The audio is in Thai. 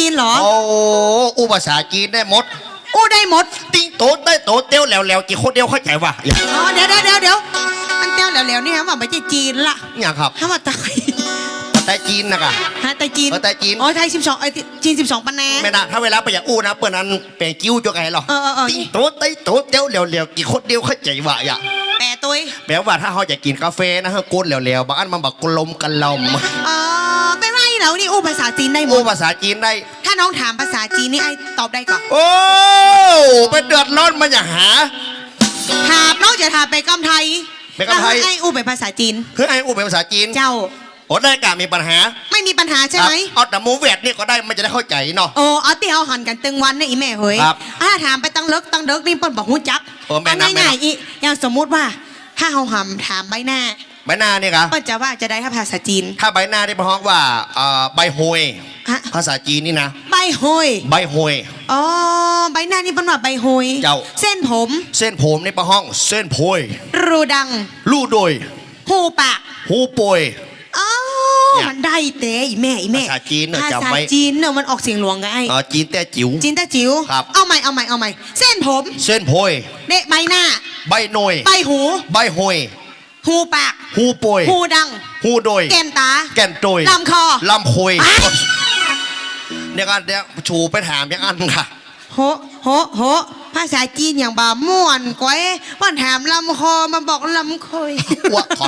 จีนเหรอ โอ้อุภาษาจีนได้หมด อู้ได้หมด ติ้งโตได้โตเตี้ยวแล้วแล้วกี่คนเดียวเข้าใจวะอย่าอ๋อเดี๋ยวเดี๋ยวเดี๋ยวเดี๋ยวอันเต้าเหลวๆนี่ฮะว่าไม่ใช่จีนละอย่างครับฮะว่าไตแต่จีนนะกะ ฮะไตจีนเออไต้จีน อ๋อไทยสิบสองไอยจีนสิบสองปะแน ไม่นะถ้าเวลาไปอย่างอู้นะเปิ้นนั้นเป็นกิ้วจังไงหรอเออเออเออ ติ้งโตได้โตเตี้ยวแล้วแล้วกี่คนเดียวเข้าใจวะอย่าแปะตุยแปลว่าถ้าเขาอยากกินกาแฟนะฮะกดแล้วๆบางอันมันบักกลมกันลม อ๋อ ไม่ไม่แล้วนี่อู้ภาษาจีนได้หมอู้ดภาษาจีนได้ ถ้าน้องถามภาษาจีนนี่ไอตอบได้ก่อนโอ้ไปเดือดร้อนมันอย่าหา ถามน้องจะถามไปกำไทยไปกำไทย แล้วให้ไออู้เป็นภาษาจีน คือไอ้อู้เป็นภาษาจีนเจ้าโอ้ได้กะมีปัญหาไม่มีปัญหาใช่ไหมครับเอาแต่หมูเวียดนี่ก็ได้มันจะได้เข้าใจเนาะ โอ้เอาที่เอาหันกันตึงวันเนี่ยอีแม่เฮ้ยครับถ้าถามไปตั้งเลิกตั้งเลิกนี่เปิ้นบอกหูจักเออแม่เอานับแม่นัง่ายบๆอีอย่างสมมุติว่า ถ้าเฮาหำถามใบหน้า ใบหน้านี่กะเปิ้นจะว่าจะได้ถ้าภาษาจีน ถ้าใบหน้าที่พฮ้องว่าเอ่อใบโฮยฮะ ภาษาจีนนี่นะ ใบโหยใบโฮย อ๋อใบหน้านี่เปิ้นว่าใบโหยเจ้า เส้นผม เส้นผมนี่พฮ้อง เส้นโพยรูดัง ลู่โดย หูปากหูโปยอ๋อเนี่ยมันได้เตะอีแม่อีแม่ภาษาจีนเนอะภาจำษาไว้ จีนเนอะมันออกเสียงหลวงไงเอ่อจีนแต่จิ๋ว จีนตาจิ๋วครับ เอาใหม่เอาใหม่เอาใหม่เส้นผมเส้นโพยเดะใบหน้า ใบโนยใบหู ใบโฮย หูปาก หูโปยหูดัง หูโดย แก้มตา แก่นโดยลำคอลำโคยอ้ายเนี่ยกันเดี๋ยวชูไปถามยังอันค่ะ โหโหโหภาษาจีนอย่างบ่าม่วนก้อยว่านถามลำคอมาบอกลำคอย อ้วกขอ